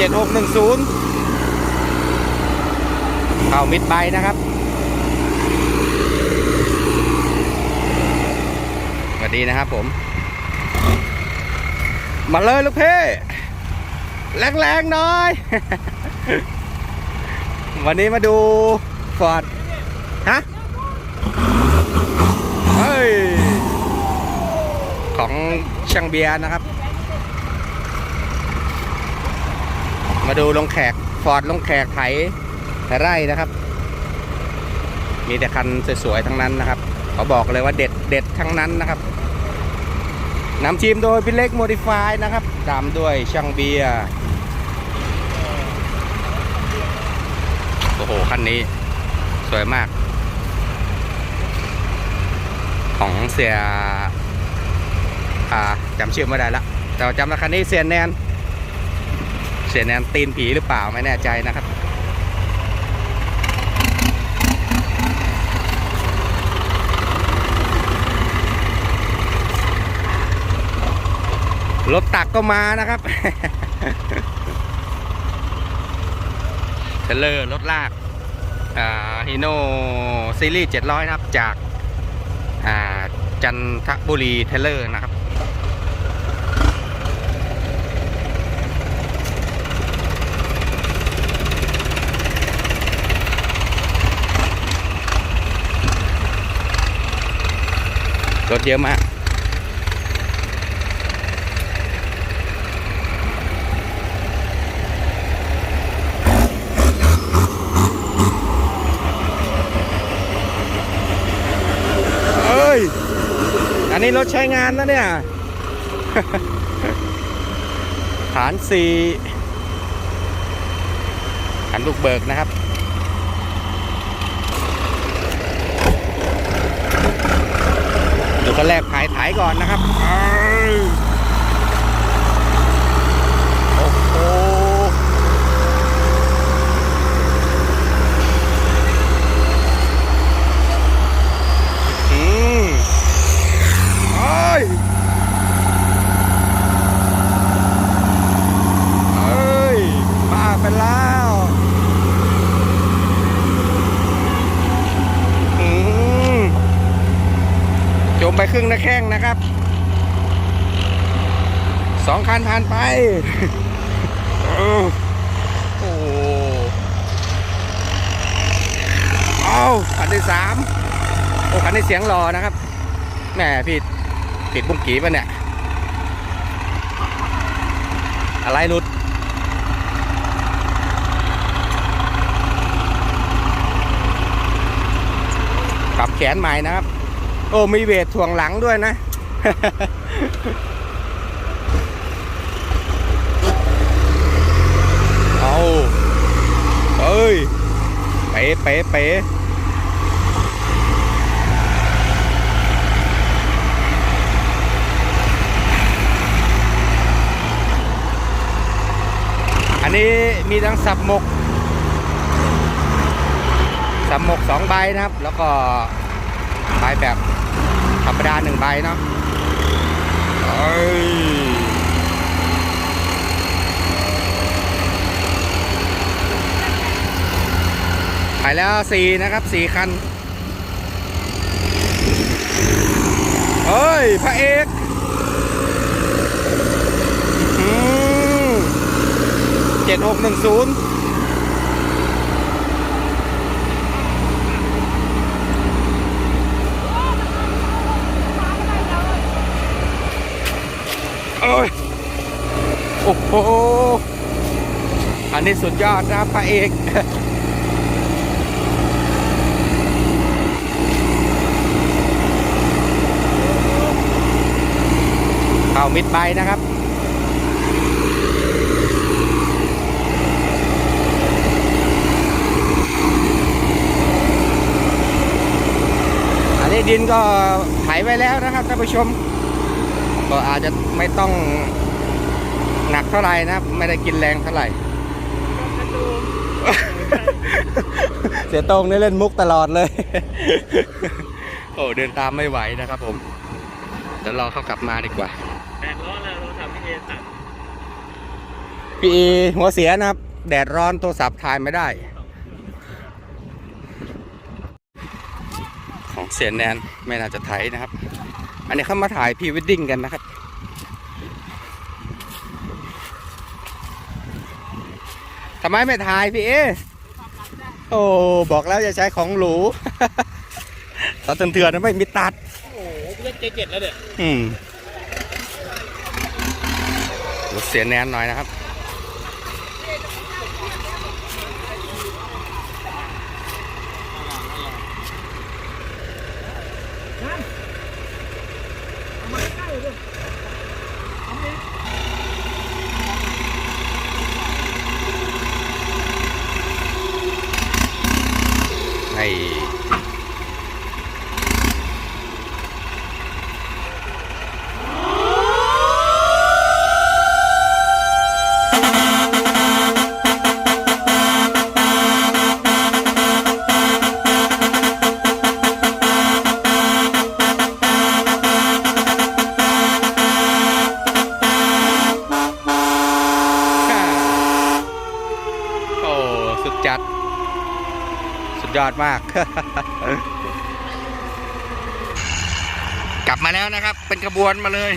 จ็ดหกหนึ่งศูนย์เข้ามิดใบนะครับสวัสดีนะครับผม มาเลยลูกเพ่แรงๆหน่อย วันนี้มาดูฟอร์ดฮะเฮ้ย ของช่างเบียร์นะครับ มาดูลงแขกฟอร์ดลงแขกไถไร่นะครับ มีแต่คันสวยๆทั้งนั้นนะครับเขาบอกเลยว่าเด็ดเด็ดทั้งนั้นนะครับนำทีมโดยพี่เล็กโมดิฟายนะครับตามด้วยช่างเบียร์โอ้โหคันนี้สวยมาก ของเสียอ่าจำชื่อไม่ได้ละแต่จำราคันนี้เสียแนน สียแนนตีนผีหรือเปล่าไม่แน่ใจนะครับรถตักก็มานะครับเทเลอร์รถลากฮิโนซีรีส์700 นะครับ จากจันทบุรีเทเลอร์นะครับ รถเยอะมาก เอ้ย อันนี้รถใช้งานนะเนี่ย ฐานสี่ฐานลูกเบิกนะครับ กันแรกผายถ่ายก่อนนะครับอ้าวโอ้โห อืมเอ้ยเอ้ยมาไปแล้ว อืมจมไปค รึ่งน้าแข้งนะครับสองคันผ่านไปโอ้โหเอาคันที่สามโอ้คันนี้เสียงรอนะครับแหมพี่ติดบุ้งกีป่ะเนี่ยอะไรหลุดปรับแขนใหม่นะครับ อ้มีเวทถ่วงหลังด้วยนะ เอาเอ้ย เป๋เป๋เป๋อันนี้มีทั้งสับหมก สับหมกสองใบนะครับ แล้วก็ใบแบบ ธรรมดาหนึ่งใบเนาะเอ้ยไปแล้วสี่นะครับสี่คันเฮ้ย พระเอกเจ็ดหกหนึ่งศูนย์โอ้ย โอ้โหอันนี้สุดยอดนะครับพระเอกเข้ามิดใบนะครับอันนี้ดินก็ไถไว้แล้วนะครับท่านผู้ชม ก็อาจจะไม่ต้อง หนักเท่าไหร่นะครับไม่ได้กินแรงเท่าไหร่ เสียตรงนี่เล่นมุกตลอดเลย โอ้เดินตามไม่ไหวนะครับผม เดี๋ยวรอเขากลับมาดีกว่าแปดล้อเลยเราทำให้เอตัดพี่เอหัวเสียนะครับ แดดร้อนโทรศัพท์ถ่ายไม่ได้ ของเสียแนนไม่น่าจะถ่ายนะครับ อันนี้เข้ามาถ่ายพรีวดดิ้งกันนะครับ ทำไมไม่ถ่ายพี่เอโอ้บอกแล้วจะใช้ของหรูตอนเถื่อนๆนะไม่มีตัด โอ้โหเล่นเจเจ็ดแล้วเนี่ยอืมลดเสียแนนหน่อยนะครับไอ้ โอ้ อดมาก กลับมาแล้วนะครับ เป็นขบวนมาเลย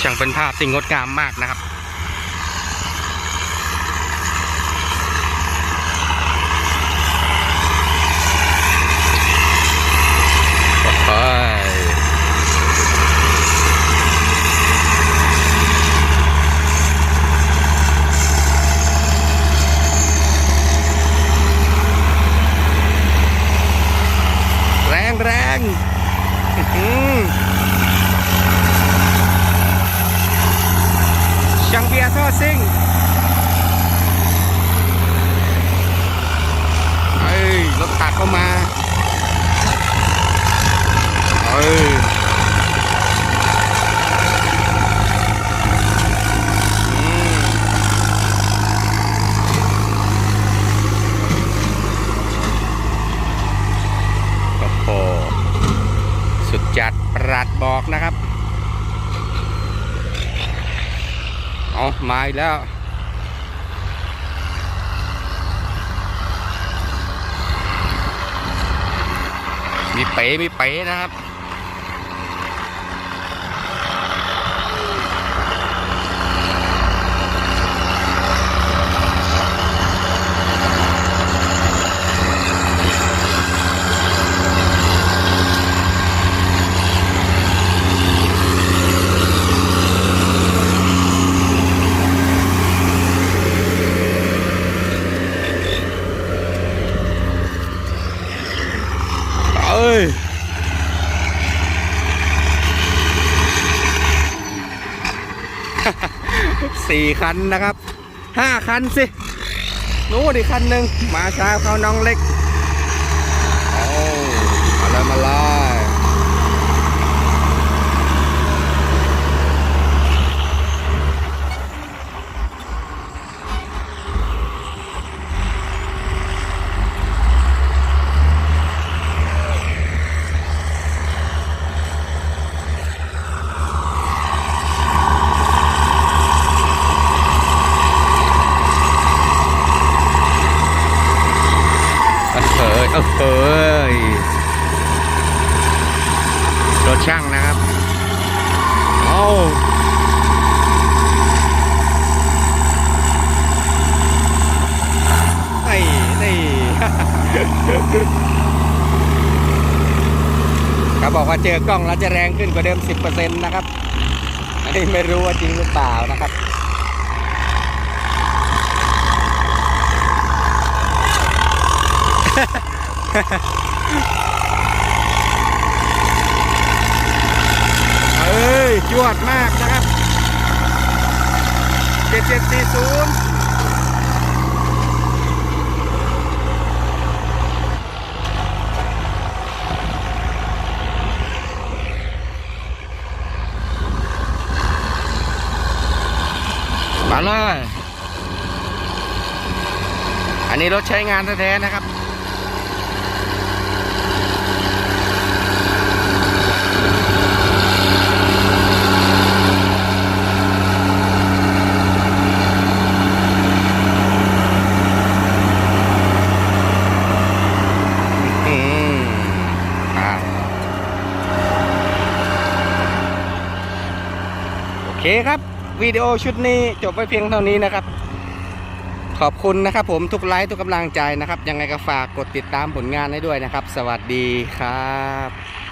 ช่างเป็นภาพสิ่งงดงามมากนะครับ โอ้ย แรงแรงอื้อหือช่างเบียร์ท่อซิ่งเอ้ยรถตัก เข้ามาเอ้ยโอ้โหสุดจัดปรัดบอกนะครับ เอามาอีกแล้ว มีเป๋มีเป๋นะครับ เอ้ย สี่คันนะครับห้าคันสินู้นอีกคันหนึ่งมาช้าเขาน้องเล็ก โอ้มาเลยมาเลยเอ้ยเอ้ยเอ้ยรถช่างนะครับโอ้นี่นี่ เขาบอกว่าเจอกล้องแล้วจะแรงขึ้นกว่าเดิม 10%นะครับอันนี้ไม่รู้ว่าจริงหรือเปล่านะครับเอ้ยจวดมากนะครับ 7740 มาเลย อันนี้รถใช้งานแท้ๆนะครับโอเคครับ วิดีโอชุดนี้จบไปเพียงเท่านี้นะครับ ขอบคุณนะครับผมทุกไลค์ทุกกำลังใจนะครับ ยังไงก็ฝากกดติดตามผลงานให้ด้วยนะครับ สวัสดีครับ